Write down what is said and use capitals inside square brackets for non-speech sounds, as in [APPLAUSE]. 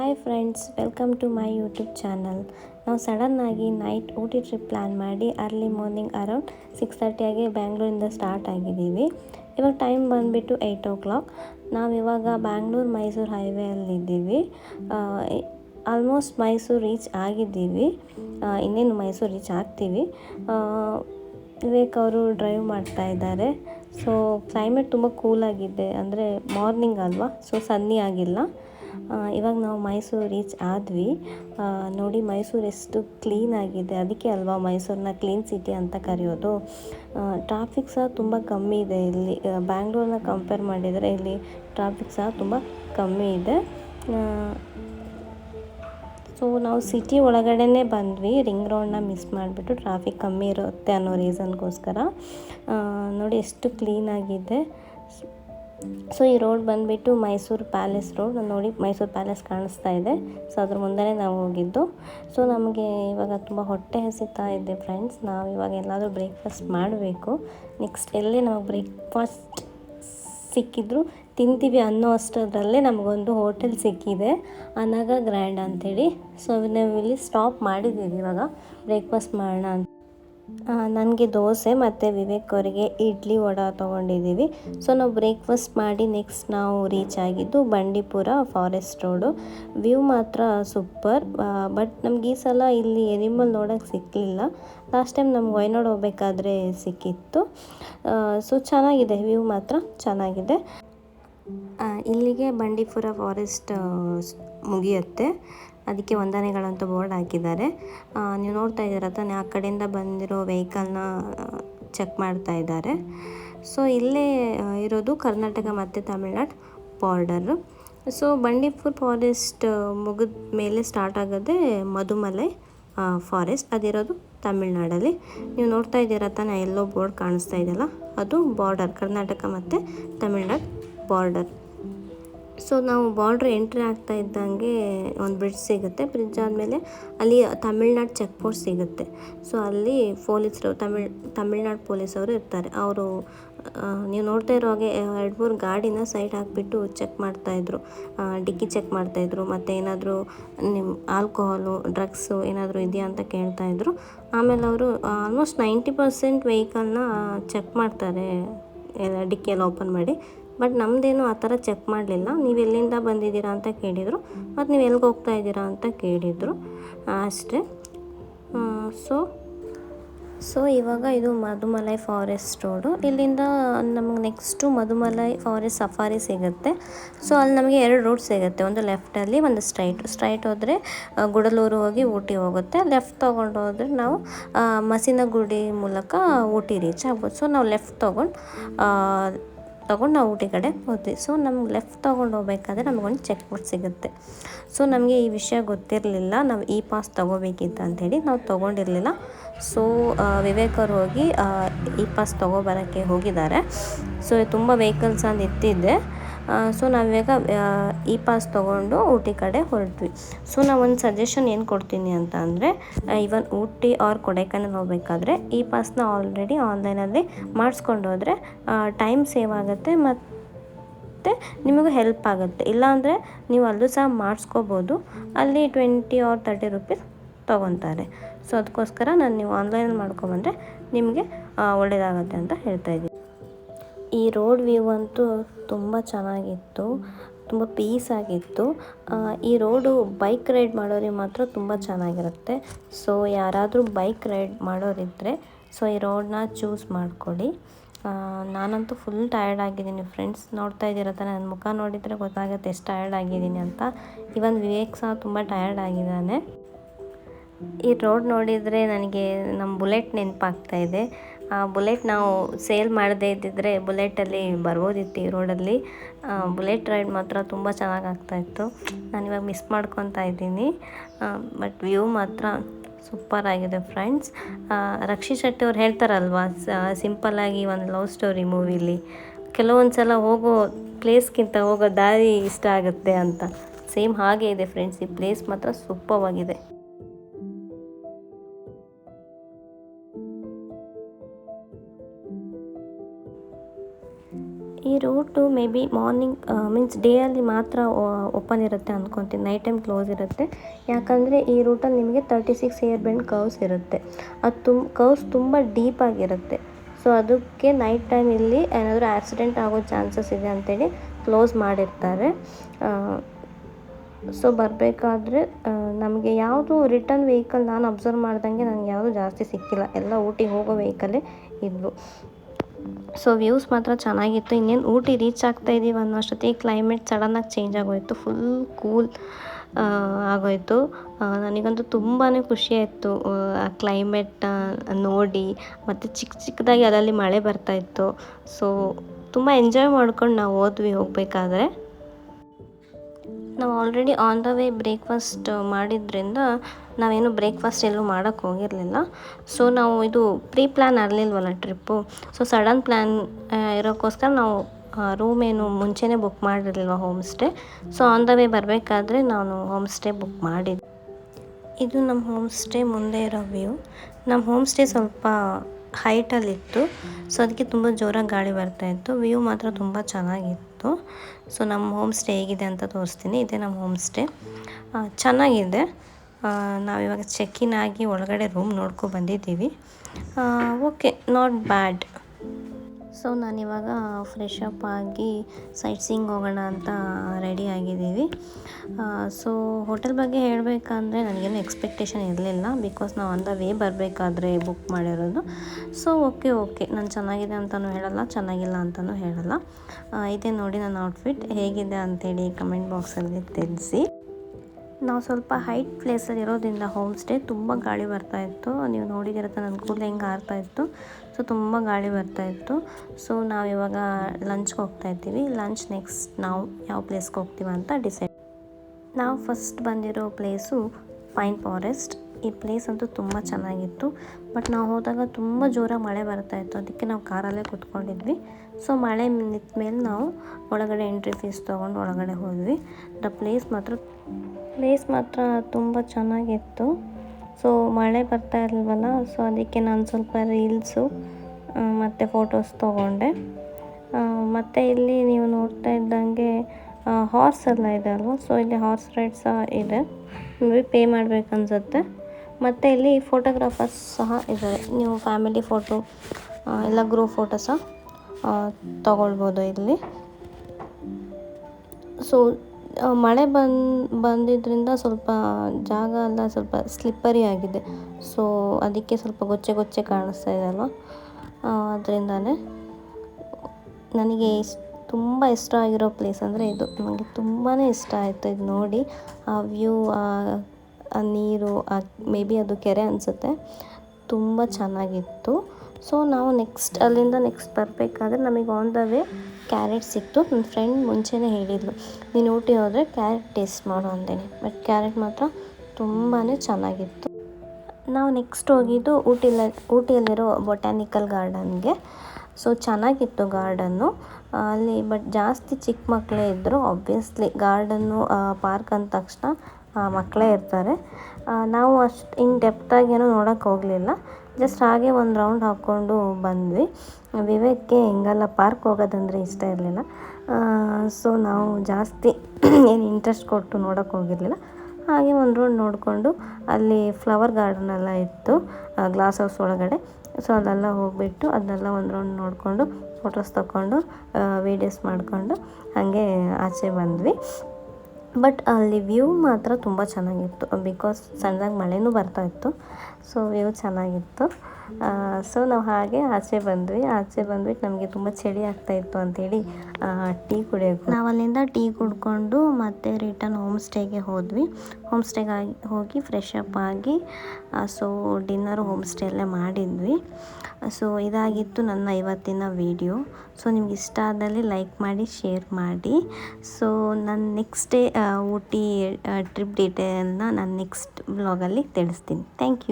Hi friends welcome to my YouTube channel ನಾವು ಸಡನ್ನಾಗಿ night Ooty trip plan ಮಾಡಿ early morning around six ತರ್ಟಿಯಾಗಿ ಬ್ಯಾಂಗ್ಳೂರಿಂದ ಸ್ಟಾರ್ಟ್ ಆಗಿದ್ದೀವಿ. ಇವಾಗ ಟೈಮ್ ಬಂದುಬಿಟ್ಟು ಏಯ್ಟ್ ಓ ಕ್ಲಾಕ್ ನಾವಿವಾಗ ಬ್ಯಾಂಗ್ಳೂರು ಮೈಸೂರು ಹೈವೇಯಲ್ಲಿದ್ದೀವಿ ಆಲ್ಮೋಸ್ಟ್ ಮೈಸೂರು ರೀಚ್ ಆಗಿದ್ದೀವಿ. ಇನ್ನೇನು ಮೈಸೂರು ರೀಚ್ ಆಗ್ತೀವಿ. ವಿವೇಕ್ ಅವರು ಡ್ರೈವ್ ಮಾಡ್ತಾ ಇದ್ದಾರೆ. ಸೊ ಕ್ಲೈಮೇಟ್ ತುಂಬ ಕೂಲಾಗಿದೆ ಅಂದರೆ ಮಾರ್ನಿಂಗ್ ಅಲ್ವಾ? ಸೊ ಸನ್ನಿ ಆಗಿಲ್ಲ. ಇವಾಗ ನಾವು ಮೈಸೂರು ರೀಚ್ ಆದ್ವಿ. ನೋಡಿ ಮೈಸೂರು ಎಷ್ಟು ಕ್ಲೀನ್ ಆಗಿದೆ. ಅದಕ್ಕೆ ಅಲ್ವಾ ಮೈಸೂರನ್ನ ಕ್ಲೀನ್ ಸಿಟಿ ಅಂತ ಕರೆಯೋದು. ಟ್ರಾಫಿಕ್ ಸಹ ತುಂಬ ಕಮ್ಮಿ ಇದೆ ಇಲ್ಲಿ. ಬ್ಯಾಂಗ್ಳೂರನ್ನ ಕಂಪೇರ್ ಮಾಡಿದರೆ ಇಲ್ಲಿ ಟ್ರಾಫಿಕ್ ಸಹ ತುಂಬ ಕಮ್ಮಿ ಇದೆ. ಸೊ ನಾವು ಸಿಟಿ ಒಳಗಡೆನೇ ಬಂದ್ವಿ. ರಿಂಗ್ ರೋಡ್ನ ಮಿಸ್ ಮಾಡಿಬಿಟ್ಟು ಟ್ರಾಫಿಕ್ ಕಮ್ಮಿ ಇರುತ್ತೆ ಅನ್ನೋ ರೀಸನ್ಗೋಸ್ಕರ ನೋಡಿ ಎಷ್ಟು ಕ್ಲೀನಾಗಿದೆ ಸೊ ಈ ರೋಡ್ ಬಂದುಬಿಟ್ಟು ಮೈಸೂರು ಪ್ಯಾಲೇಸ್ ರೋಡ್ ನೋಡಿ, ಮೈಸೂರು ಪ್ಯಾಲೇಸ್ ಕಾಣಿಸ್ತಾ ಇದೆ. ಸೊ ಅದ್ರ ಮುಂದೆ ನಾವು ಹೋಗಿದ್ದು. ಸೊ ನಮಗೆ ಇವಾಗ ತುಂಬ ಹೊಟ್ಟೆ ಹಸಿತಾ ಇದೆ ಫ್ರೆಂಡ್ಸ್ ನಾವು ಇವಾಗ ಎಲ್ಲಾದರೂ ಬ್ರೇಕ್ಫಾಸ್ಟ್ ಮಾಡಬೇಕು. ನೆಕ್ಸ್ಟ್ ಎಲ್ಲೇ ನಮಗೆ ಬ್ರೇಕ್ಫಾಸ್ಟ್ ಸಿಕ್ಕಿದ್ರು ತಿಂತೀವಿ ಅನ್ನೋ ಅಷ್ಟರಲ್ಲೇ ನಮಗೊಂದು ಹೋಟೆಲ್ ಸಿಕ್ಕಿದೆ. ಅನಗ ಗ್ರ್ಯಾಂಡ್ ಅಂಥೇಳಿ. ಸೊ ನಾವು ಇಲ್ಲಿ ಸ್ಟಾಪ್ ಮಾಡಿದ್ದೀವಿ ಇವಾಗ. ಬ್ರೇಕ್ಫಾಸ್ಟ್ ಮಾಡೋಣ ಅಂತ. ನನಗೆ ದೋಸೆ ಮತ್ತು ವಿವೇಕ್ ಅವರಿಗೆ ಇಡ್ಲಿ ವಡ ತೊಗೊಂಡಿದ್ದೀವಿ. ಸೊ ನಾವು ಬ್ರೇಕ್ಫಾಸ್ಟ್ ಮಾಡಿ ನೆಕ್ಸ್ಟ್ ನಾವು ರೀಚ್ ಆಗಿದ್ದು ಬಂಡೀಪುರ ಫಾರೆಸ್ಟ್ ರೋಡು ವ್ಯೂ ಮಾತ್ರ ಸೂಪರ್ ಬಟ್ ನಮ್ಗೆ ಈ ಸಲ ಇಲ್ಲಿ ಎನಿಮಲ್ ನೋಡೋಕ್ಕೆ ಸಿಕ್ಕಲಿಲ್ಲ ಲಾಸ್ಟ್ ಟೈಮ್ ನಮ್ಗೆ ವೈನೋಡ್ ಹೋಗ್ಬೇಕಾದ್ರೆ ಸಿಕ್ಕಿತ್ತು. ಸೊ ಚೆನ್ನಾಗಿದೆ ವ್ಯೂ ಮಾತ್ರ ಚೆನ್ನಾಗಿದೆ. ಇಲ್ಲಿಗೆ ಬಂಡೀಪುರ ಫಾರೆಸ್ಟ್ ಮುಗಿಯುತ್ತೆ. ಅದಕ್ಕೆ ವಂದನೆಗಳಂತ ಬೋರ್ಡ್ ಹಾಕಿದ್ದಾರೆ. ನೀವು ನೋಡ್ತಾ ಇದ್ದೀರ ತಾನೇ ಆ ಕಡೆಯಿಂದ ಬಂದಿರೋ ವೆಹಿಕಲ್ನ ಚೆಕ್ ಮಾಡ್ತಾ ಇದ್ದಾರೆ. ಸೊ, ಇಲ್ಲೇ ಇರೋದು ಕರ್ನಾಟಕ ಮತ್ತು Tamil Nadu border. So, Bandipur forest ಮುಗಿದ ಮೇಲೆ ಸ್ಟಾರ್ಟ್ ಆಗೋದೆ ಮಧುಮಲೆ ಫಾರೆಸ್ಟ್. ಅದಿರೋದು ತಮಿಳ್ನಾಡಲ್ಲಿ. ನೀವು ನೋಡ್ತಾ ಇದ್ದೀರಾ ತಾನೇ ಎಲ್ಲೋ ಬೋರ್ಡ್ ಕಾಣಿಸ್ತಾ ಇದೆಯಲ್ಲ? ಅದು ಬಾರ್ಡರ್, ಕರ್ನಾಟಕ ಮತ್ತು ತಮಿಳ್ನಾಡು ಬಾರ್ಡರ್. ಸೊ ನಾವು ಬಾರ್ಡ್ರ್ ಎಂಟ್ರಿ ಆಗ್ತಾ ಇದ್ದಂಗೆ ಒಂದು ಬ್ರಿಡ್ಜ್ ಸಿಗುತ್ತೆ. ಬ್ರಿಡ್ಜ್ ಆದಮೇಲೆ ಅಲ್ಲಿ ತಮಿಳ್ನಾಡು ಚೆಕ್ ಪೋಸ್ಟ್ ಸಿಗುತ್ತೆ. ಸೊ ಅಲ್ಲಿ ಪೊಲೀಸರು, ತಮಿಳ್, ತಮಿಳ್ನಾಡು ಪೊಲೀಸವರು ಇರ್ತಾರೆ. ಅವರು ನೀವು ನೋಡ್ತಾ ಇರೋ ಹಾಗೆ ಎರಡು ಮೂರು ಗಾಡಿನ ಸೈಡ್ ಹಾಕಿಬಿಟ್ಟು ಚೆಕ್ ಮಾಡ್ತಾಯಿದ್ರು ಡಿಕ್ಕಿ ಚೆಕ್ ಮಾಡ್ತಾಯಿದ್ರು ಮತ್ತು ಏನಾದರೂ ನಿಮ್ಮ ಆಲ್ಕೋಹಾಲು ಡ್ರಗ್ಸು ಏನಾದರೂ ಇದೆಯಾ ಅಂತ ಕೇಳ್ತಾಯಿದ್ರು ಆಮೇಲೆ ಅವರು ಆಲ್ಮೋಸ್ಟ್ ನೈಂಟಿ ಪರ್ಸೆಂಟ್ ವೆಹಿಕಲ್ನ ಚೆಕ್ ಮಾಡ್ತಾರೆ. ಎಲ್ಲ ಡಿಕ್ಕಿಯೆಲ್ಲ ಓಪನ್ ಮಾಡಿ. ಬಟ್ ನಮ್ಮದೇನು ಆ ಥರ ಚೆಕ್ ಮಾಡಲಿಲ್ಲ. ನೀವು ಎಲ್ಲಿಂದ ಬಂದಿದ್ದೀರಾ ಅಂತ ಕೇಳಿದರು. ಮತ್ತು ನೀವು ಎಲ್ಲಿಗೆ ಹೋಗ್ತಾ ಇದ್ದೀರಾ ಅಂತ ಕೇಳಿದರು. ಅಷ್ಟೇ. ಸೊ ಸೊ ಇವಾಗ ಇದು ಮಧುಮಲೈ ಫಾರೆಸ್ಟ್ ರೋಡು ಇಲ್ಲಿಂದ ನಮಗೆ ನೆಕ್ಸ್ಟು ಮಧುಮಲೈ ಫಾರೆಸ್ಟ್ ಸಫಾರಿ ಸಿಗುತ್ತೆ. ಸೊ ಅಲ್ಲಿ ನಮಗೆ ಎರಡು ರೂಟ್ ಸಿಗುತ್ತೆ. ಒಂದು ಲೆಫ್ಟಲ್ಲಿ ಒಂದು ಸ್ಟ್ರೈಟ್ ಸ್ಟ್ರೈಟ್ ಹೋದರೆ ಗುಡಲೂರು ಹೋಗಿ ಊಟಿ ಹೋಗುತ್ತೆ. ಲೆಫ್ಟ್ ತೊಗೊಂಡು ಹೋದರೆ ನಾವು ಮಸಿನ ಮಸಿನಗುಡಿ ಮೂಲಕ ಊಟಿ ರೀಚ್ ಆಗ್ಬೋದು. ಸೊ ನಾವು ಲೆಫ್ಟ್ ತೊಗೊಂಡು ತೊಗೊಂಡು ನಾವು ಊಟಿ ಕಡೆ ಹೋದ್ವಿ. ಸೊ ನಮ್ಗೆ ಲೆಫ್ಟ್ ತೊಗೊಂಡು ಹೋಗ್ಬೇಕಾದ್ರೆ ನಮಗೊಂದು ಚೆಕ್ ಪೋಸ್ಟ್ ಸಿಗುತ್ತೆ. ಸೊ ನಮಗೆ ಈ ವಿಷಯ ಗೊತ್ತಿರಲಿಲ್ಲ. ನಾವು ಇ ಪಾಸ್ ತೊಗೋಬೇಕಿತ್ತು ಅಂಥೇಳಿ ನಾವು ತೊಗೊಂಡಿರಲಿಲ್ಲ. ಸೊ ವಿವೇಕ್ ಅವರು ಹೋಗಿ ಇ ಪಾಸ್ ತೊಗೊಬರೋಕ್ಕೆ ಹೋಗಿದ್ದಾರೆ. ಸೊ ತುಂಬ ವೆಹಿಕಲ್ಸ್ ಅಂತ ಎತ್ತಿದ್ದೆ ಸೊ ನಾವಿವಾಗ ಇ ಪಾಸ್ ತೊಗೊಂಡು ಊಟಿ ಕಡೆ ಹೊರಟ್ವಿ. ಸೊ ನಾವು ಒಂದು ಸಜೆಷನ್ ಏನು ಕೊಡ್ತೀನಿ ಅಂತ ಅಂದರೆ ಇವನ್ ಊಟಿ ಆರ್ ಕೊಡೈಕನಲ್ ಹೋಗಬೇಕಾದ್ರೆ ಈ ಪಾಸ್ನ ಆಲ್ರೆಡಿ ಆನ್ಲೈನಲ್ಲಿ ಮಾಡಿಸ್ಕೊಂಡು ಹೋದರೆ ಟೈಮ್ ಸೇವ್ ಆಗುತ್ತೆ ಮತ್ತು ನಿಮಗೂ ಹೆಲ್ಪ್ ಆಗುತ್ತೆ. ಇಲ್ಲಾಂದರೆ ನೀವು ಅಲ್ಲೂ ಸಹ ಮಾಡಿಸ್ಕೋಬೋದು. ಅಲ್ಲಿ ಟ್ವೆಂಟಿ ಆರ್ ತರ್ಟಿ ರುಪೀಸ್ ತೊಗೊತಾರೆ. ಸೊ ಅದಕ್ಕೋಸ್ಕರ ನಾನು ನೀವು ಆನ್ಲೈನಲ್ಲಿ ಮಾಡ್ಕೊಬಂದರೆ ನಿಮಗೆ ಒಳ್ಳೆಯದಾಗುತ್ತೆ ಅಂತ ಹೇಳ್ತಾ ಇದ್ದೀನಿ. ಈ ರೋಡ್ ವ್ಯೂ ಅಂತೂ ತುಂಬ ಚೆನ್ನಾಗಿತ್ತು, ತುಂಬ ಪೀಸ್ ಆಗಿತ್ತು. ಈ ರೋಡು ಬೈಕ್ ರೈಡ್ ಮಾಡೋರಿಗೆ ಮಾತ್ರ ತುಂಬ ಚೆನ್ನಾಗಿರುತ್ತೆ. ಸೊ ಯಾರಾದರೂ ಬೈಕ್ ರೈಡ್ ಮಾಡೋರಿದ್ದರೆ ಸೊ ಈ ರೋಡನ್ನ ಚೂಸ್ ಮಾಡ್ಕೊಳ್ಳಿ. ನಾನಂತೂ ಫುಲ್ ಟಯರ್ಡ್ ಆಗಿದ್ದೀನಿ ಫ್ರೆಂಡ್ಸ್ ನೋಡ್ತಾ ಇದ್ದೀರ ತಾನೆ? ನನ್ನ ಮುಖ ನೋಡಿದರೆ ಗೊತ್ತಾಗುತ್ತೆ ಎಷ್ಟು ಟಯರ್ಡ್ ಆಗಿದ್ದೀನಿ ಅಂತ. ಇವನ್ ವಿವೇಕ್ ಸಹ ತುಂಬ ಟಯರ್ಡ್ ಆಗಿದ್ದಾನೆ. ಈ ರೋಡ್ ನೋಡಿದರೆ ನನಗೆ ನಮ್ಮ ಬುಲೆಟ್ ನೆನಪಾಗ್ತಾ ಇದೆ. ಬುಲೆಟ್ ನಾವು ಸೇಲ್ ಮಾಡದೇ ಇದ್ದಿದ್ದರೆ ಬುಲೆಟಲ್ಲಿ ಬರ್ಬೋದಿತ್ತು ಈ ರೋಡಲ್ಲಿ. ಬುಲೆಟ್ ರೈಡ್ ಮಾತ್ರ ತುಂಬ ಚೆನ್ನಾಗಿ ಆಗ್ತಾಯಿತ್ತು ನಾನು ಇವಾಗ ಮಿಸ್ ಮಾಡ್ಕೊತಾ ಇದ್ದೀನಿ. ಬಟ್ ವ್ಯೂ ಮಾತ್ರ ಸೂಪರ್ ಆಗಿದೆ ಫ್ರೆಂಡ್ಸ್. ರಕ್ಷಿ ಶೆಟ್ಟಿ ಅವ್ರು ಹೇಳ್ತಾರಲ್ವಾ ಸಿಂಪಲ್ಲಾಗಿ ಒಂದು ಲವ್ ಸ್ಟೋರಿ ಮೂವಿಲಿ. ಕೆಲವೊಂದು ಸಲ ಹೋಗೋ ಪ್ಲೇಸ್ಗಿಂತ ಹೋಗೋ ದಾರಿ ಇಷ್ಟ ಆಗುತ್ತೆ ಅಂತ. ಸೇಮ್ ಹಾಗೆ ಇದೆ ಫ್ರೆಂಡ್ಸ್, ಈ ಪ್ಲೇಸ್ ಮಾತ್ರ ಸೂಪರ್ವಾಗಿದೆ ಈ route maybe morning means ಡೇಯಲ್ಲಿ ಮಾತ್ರ ಓಪನ್ ಇರುತ್ತೆ ಅಂದ್ಕೊತೀನಿ ನೈಟ್ ಟೈಮ್ ಕ್ಲೋಸ್ ಇರುತ್ತೆ. ಯಾಕಂದರೆ ಈ ರೂಟಲ್ಲಿ ನಿಮಗೆ thirty six hair bend curves ಇರುತ್ತೆ. ಅದು ತುಂಬ ಕರ್ವ್ಸ್ ತುಂಬ ಡೀಪಾಗಿರುತ್ತೆ ಸೊ ಅದಕ್ಕೆ ನೈಟ್ ಟೈಮ್ ಇಲ್ಲಿ ಏನಾದರೂ ಆಕ್ಸಿಡೆಂಟ್ ಆಗೋ ಚಾನ್ಸಸ್ ಇದೆ ಅಂತೇಳಿ ಕ್ಲೋಸ್ ಮಾಡಿರ್ತಾರೆ. ಸೊ ಬರಬೇಕಾದ್ರೆ ನಮಗೆ ಯಾವುದು ರಿಟರ್ನ್ ವೆಹಿಕಲ್ ನಾನು ಅಬ್ಸರ್ವ್ ಮಾಡ್ದಂಗೆ ನನಗೆ ಯಾವುದು ಜಾಸ್ತಿ ಸಿಕ್ಕಿಲ್ಲ. ಎಲ್ಲ ಊಟಿಗೆ ಹೋಗೋ ವೆಹಿಕಲೇ ಇದ್ವು. ಸೊ ವ್ಯೂಸ್ ಮಾತ್ರ ಚೆನ್ನಾಗಿತ್ತು. ಇನ್ನೇನು ಊಟಿ ರೀಚ್ ಆಗ್ತಾ ಇದ್ದೀವಿ ಅನ್ನೋಷ್ಟೊತ್ತಿಗೆ ಕ್ಲೈಮೇಟ್ ಸಡನ್ನಾಗಿ ಚೇಂಜ್ ಆಗೋಯಿತು. ಫುಲ್ ಕೂಲ್ ಆಗೋಯಿತು. ನನಗಂತೂ ತುಂಬಾ ಖುಷಿ ಆಯಿತು, ಆ ಕ್ಲೈಮೇಟ್ ನೋಡಿ. ಮತ್ತು ಚಿಕ್ಕ ಚಿಕ್ಕದಾಗಿ ಅದರಲ್ಲಿ ಮಳೆ ಬರ್ತಾಯಿತ್ತು ಸೊ ತುಂಬ ಎಂಜಾಯ್ ಮಾಡ್ಕೊಂಡು ನಾವು ಹೋದ್ವಿ ಹೋಗಬೇಕಾದ್ರೆ. ನಾವು already on the way breakfast ಮಾಡಿದ್ರಿಂದ ನಾವೇನು ಬ್ರೇಕ್ಫಾಸ್ಟ್ ಎಲ್ಲೂ ಮಾಡೋಕ್ಕೆ ಹೋಗಿರಲಿಲ್ಲ. ಸೊ ನಾವು ಇದು ಪ್ರೀ ಪ್ಲ್ಯಾನ್ ಆಗಲಿಲ್ವಲ್ಲ ಟ್ರಿಪ್ಪು ಸೊ ಸಡನ್ ಪ್ಲ್ಯಾನ್ ಇರೋಕ್ಕೋಸ್ಕರ ನಾವು ರೂಮ್ ಏನು ಮುಂಚೆನೇ ಬುಕ್ ಮಾಡಿರಲಿಲ್ಲ home stay so on the way ಬರಬೇಕಾದ್ರೆ ನಾನು ಹೋಮ್ ಸ್ಟೇ ಬುಕ್ ಮಾಡಿದ್ದೆ. ಇದು ನಮ್ಮ ಹೋಮ್ ಸ್ಟೇ ಮುಂದೆ ಇರೋ ವ್ಯೂ ನಮ್ಮ ಹೋಮ್ ಸ್ಟೇ ಸ್ವಲ್ಪ ಹೈಟಲ್ಲಿತ್ತು ಸೊ ಅದಕ್ಕೆ ತುಂಬ ಜೋರಾಗಿ ಗಾಳಿ ಬರ್ತಾಯಿತ್ತು ವ್ಯೂ ಮಾತ್ರ ತುಂಬ ಚೆನ್ನಾಗಿತ್ತು. ಸೊ ನಮ್ಮ ಹೋಮ್ ಸ್ಟೇ ಹೇಗಿದೆ ಅಂತ ತೋರಿಸ್ತೀನಿ. ಇದೇ ನಮ್ಮ ಹೋಮ್ ಸ್ಟೇ ಚೆನ್ನಾಗಿದೆ. ನಾವಿವಾಗ ಚೆಕ್ ಇನ್ ಆಗಿ ಒಳಗಡೆ ರೂಮ್ ನೋಡ್ಕೊ ಬಂದಿದ್ದೀವಿ. ಓಕೆ ನಾಟ್ ಬ್ಯಾಡ್ ಸೊ ನಾನಿವಾಗ ಫ್ರೆಶ್ ಅಪ್ ಆಗಿ ಸೈಟ್ ಸೀಯಿಂಗ್ ಹೋಗೋಣ ಅಂತ ರೆಡಿ ಆಗಿದ್ದೀವಿ. ಸೊ ಹೋಟೆಲ್ ಬಗ್ಗೆ ಹೇಳಬೇಕಂದ್ರೆ ನನಗೇನು ಎಕ್ಸ್ಪೆಕ್ಟೇಷನ್ ಇರಲಿಲ್ಲ ಬಿಕಾಸ್ ನಾವು ಅಂದ ವೇ ಬರಬೇಕಾದ್ರೆ ಬುಕ್ ಮಾಡಿರೋದು. ಸೊ ಓಕೆ ಓಕೆ ನಾನು ಚೆನ್ನಾಗಿದೆ ಅಂತಲೂ ಹೇಳಲ್ಲ, ಚೆನ್ನಾಗಿಲ್ಲ ಅಂತಲೂ ಹೇಳಲ್ಲ. ಇದೇ ನೋಡಿ ನನ್ನ ಔಟ್ಫಿಟ್ ಹೇಗಿದೆ ಅಂತೇಳಿ ಕಮೆಂಟ್ ಬಾಕ್ಸಲ್ಲಿ ತಿಳಿಸಿ. ನಾವು ಸ್ವಲ್ಪ ಹೈಟ್ ಪ್ಲೇಸಲ್ಲಿ ಇರೋದ್ರಿಂದ ಹೋಮ್ ಸ್ಟೇ ತುಂಬ ಗಾಳಿ ಬರ್ತಾಯಿತ್ತು ನೀವು ನೋಡಿದಿರತ್ತ ನನ್ನ ಕೂದಲು ಹೆಂಗೆ ಆರ್ತಾಯಿತ್ತು ಸೊ ತುಂಬ ಗಾಳಿ ಬರ್ತಾಯಿತ್ತು ಸೊ ನಾವು ಇವಾಗ ಲಂಚ್ಗೆ ಹೋಗ್ತಾ ಇದ್ದೀವಿ. ಲಂಚ್ ನೆಕ್ಸ್ಟ್ ನಾವು ಯಾವ ಪ್ಲೇಸ್ಗೆ ಹೋಗ್ತೀವಿ ಅಂತ ಡಿಸೈಡ್ ನಾವು ಫಸ್ಟ್ ಬಂದಿರೋ ಪ್ಲೇಸು ಪೈನ್ ಫಾರೆಸ್ಟ್ ಈ ಪ್ಲೇಸ್ ಅಂತೂ ತುಂಬ ಚೆನ್ನಾಗಿತ್ತು. ಬಟ್ ನಾವು ಹೋದಾಗ ತುಂಬ ಜೋರಾಗಿ ಮಳೆ ಬರ್ತಾಯಿತ್ತು ಅದಕ್ಕೆ ನಾವು ಕಾರಲ್ಲೇ ಕೂತ್ಕೊಂಡಿದ್ವಿ. ಸೊ ಮಳೆ ನಿಂತ ಮೇಲೆ ನಾವು ಒಳಗಡೆ ಎಂಟ್ರಿ ಫೀಸ್ ತೊಗೊಂಡು ಒಳಗಡೆ ಹೋದ್ವಿ. ದ ಪ್ಲೇಸ್ ಮಾತ್ರ ಪ್ಲೇಸ್ ಮಾತ್ರ ತುಂಬ ಚೆನ್ನಾಗಿತ್ತು. ಸೊ ಮಳೆ ಬರ್ತಾ ಇಲ್ವಲ್ಲ ಸೊ ಅದಕ್ಕೆ ನಾನು ಸ್ವಲ್ಪ ರೀಲ್ಸು ಮತ್ತು ಫೋಟೋಸ್ ತೊಗೊಂಡೆ. ಮತ್ತು ಇಲ್ಲಿ ನೀವು ನೋಡ್ತಾ ಇದ್ದಂಗೆ ಹಾರ್ಸ್ ಎಲ್ಲ ಇದೆ ಅಲ್ವಾ? ಸೊ ಇಲ್ಲಿ ಹಾರ್ಸ್ ರೈಡ್ ಸಹ ಇದೆ. ನೀವು ಪೇ ಮಾಡಬೇಕು ಅನ್ಸುತ್ತೆ ಮತ್ತು ಇಲ್ಲಿ ಫೋಟೋಗ್ರಾಫರ್ಸ್ ಸಹ ಇದ್ದಾರೆ. ನೀವು ಫ್ಯಾಮಿಲಿ ಫೋಟೋ ಎಲ್ಲ ಗ್ರೂಪ್ ಫೋಟೋ ಸಹ ತಗೊಳ್ಬೋದು ಇಲ್ಲಿ. ಸೊ ಮಳೆ ಬಂದು ಬಂದಿದ್ದರಿಂದ ಸ್ವಲ್ಪ ಜಾಗ ಎಲ್ಲ ಸ್ವಲ್ಪ ಸ್ಲಿಪ್ಪರಿ ಆಗಿದೆ. ಸೊ ಅದಕ್ಕೆ ಸ್ವಲ್ಪ ಗೊಚ್ಚೆ ಗೊಚ್ಚೆ ಕಾಣಿಸ್ತಾ ಇದೆ ಅಲ್ವಾ? ಅದರಿಂದನೇ ನನಗೆ ಇಷ್ ತುಂಬ ಇಷ್ಟ ಆಗಿರೋ ಪ್ಲೇಸ್ ಅಂದರೆ ಇದು. ನನಗೆ ತುಂಬಾ ಇಷ್ಟ ಆಯಿತು ಇದು ನೋಡಿ. ಆ ವ್ಯೂ ಆ ನೀರು, ಆ ಮೇ ಬಿ ಅದು ಕೆರೆ ಅನಿಸುತ್ತೆ. ತುಂಬ ಚೆನ್ನಾಗಿತ್ತು. ಸೊ ನಾವು ನೆಕ್ಸ್ಟ್ ಅಲ್ಲಿಂದ ನೆಕ್ಸ್ಟ್ ಬರಬೇಕಾದ್ರೆ ನಮಗೆ ಆನ್ ದ ವೇ ಕ್ಯಾರೆಟ್ ಸಿಕ್ತು ನನ್ನ ಫ್ರೆಂಡ್ ಮುಂಚೆನೇ ಹೇಳಿದ್ಲು, ನೀನು ಊಟಿ ಹೋದರೆ ಕ್ಯಾರೆಟ್ ಟೇಸ್ಟ್ ಮಾಡು ಅಂದೇನೆ. ಬಟ್ ಕ್ಯಾರೆಟ್ ಮಾತ್ರ ತುಂಬಾ ಚೆನ್ನಾಗಿತ್ತು. ನಾವು ನೆಕ್ಸ್ಟ್ ಹೋಗಿದ್ದು ಊಟಿಲ, ಊಟಿಯಲ್ಲಿರೋ ಬೊಟ್ಯಾನಿಕಲ್ ಗಾರ್ಡನ್ಗೆ ಸೊ ಚೆನ್ನಾಗಿತ್ತು ಗಾರ್ಡನ್ನು ಅಲ್ಲಿ ಬಟ್ ಜಾಸ್ತಿ ಚಿಕ್ಕ ಮಕ್ಕಳೇ ಇದ್ದರು ಆಬ್ವಿಯಸ್ಲಿ ಗಾರ್ಡನ್ನು ಪಾರ್ಕ್ ಅಂದ ತಕ್ಷಣ ಮಕ್ಕಳೇ ಇರ್ತಾರೆ. ನಾವು ಅಷ್ಟು ಇನ್ ಡೆಪ್ತಾಗಿ ಏನೂ ನೋಡೋಕ್ಕೆ ಹೋಗಲಿಲ್ಲ. ಜಸ್ಟ್ ಹಾಗೆ ಒಂದು ರೌಂಡ್ ಹಾಕ್ಕೊಂಡು ಬಂದ್ವಿ. ವಿವೇಕ್ಗೆ ಹಿಂಗೆಲ್ಲ ಪಾರ್ಕ್ ಹೋಗೋದಂದರೆ ಇಷ್ಟ ಇರಲಿಲ್ಲ. ಸೊ ನಾವು ಜಾಸ್ತಿ [CLEARS THROAT] ಏನು ಇಂಟ್ರೆಸ್ಟ್ ಕೊಟ್ಟು ನೋಡೋಕ್ಕೆ ಹೋಗಿರಲಿಲ್ಲ. ಹಾಗೆ ಒಂದು ರೌಂಡ್ ನೋಡಿಕೊಂಡು ಅಲ್ಲಿ ಫ್ಲವರ್ ಗಾರ್ಡನ್ ಎಲ್ಲ ಇತ್ತು ಗ್ಲಾಸ್ ಹೌಸ್ ಒಳಗಡೆ. ಸೊ ಅಲ್ಲೆಲ್ಲ ಹೋಗಿಬಿಟ್ಟು ಅದನ್ನೆಲ್ಲ ಒಂದು ರೌಂಡ್ ನೋಡಿಕೊಂಡು ಫೋಟೋಸ್ ತಗೊಂಡು ವೀಡಿಯೋಸ್ ಮಾಡಿಕೊಂಡು ಹಾಗೆ ಆಚೆ ಬಂದ್ವಿ. ಬಟ್ ಅಲ್ಲಿ ವ್ಯೂ ಮಾತ್ರ ತುಂಬ ಚೆನ್ನಾಗಿತ್ತು ಬಿಕಾಸ್ ಸಣ್ಣದಾಗಿ ಮಳೆನೂ ಬರ್ತಾಯಿತ್ತು ಸೊ ವ್ಯೂ ಚೆನ್ನಾಗಿತ್ತು. ಸೊ ನಾವು ಹಾಗೆ ಆಚೆ ಬಂದ್ವಿ. ಆಚೆ ಬಂದ್ಬಿಟ್ಟು ನಮಗೆ ತುಂಬ ಚಳಿ ಆಗ್ತಾಯಿತ್ತು ಅಂಥೇಳಿ ಟೀ ಕುಡಿಯೋಕೆ ನಾವು ಅಲ್ಲಿಂದ ಟೀ ಕುಡ್ಕೊಂಡು ಮತ್ತೆ ರಿಟರ್ನ್ ಹೋಮ್ ಸ್ಟೇಗೆ ಹೋದ್ವಿ. ಹೋಮ್ ಸ್ಟೇಗೆ ಆಗಿ ಹೋಗಿ ಫ್ರೆಶ್ ಅಪ್ ಆಗಿ ಸೊ ಡಿನ್ನರು ಹೋಮ್ ಸ್ಟೇಲ್ಲೇ ಮಾಡಿದ್ವಿ. ಸೊ ಇದಾಗಿತ್ತು ನನ್ನ ಇವತ್ತಿನ ವಿಡಿಯೋ ಸೊ ನಿಮ್ಗೆ ಇಷ್ಟ ಆದಲ್ಲಿ ಲೈಕ್ ಮಾಡಿ ಶೇರ್ ಮಾಡಿ. ಸೊ ನನ್ನ ನೆಕ್ಸ್ಟ್ ಡೇ ಊಟಿ ಟ್ರಿಪ್ ಡೀಟೇಲ್ನ ನಾನು ನೆಕ್ಸ್ಟ್ ಬ್ಲಾಗಲ್ಲಿ ತಿಳಿಸ್ತೀನಿ. Thank you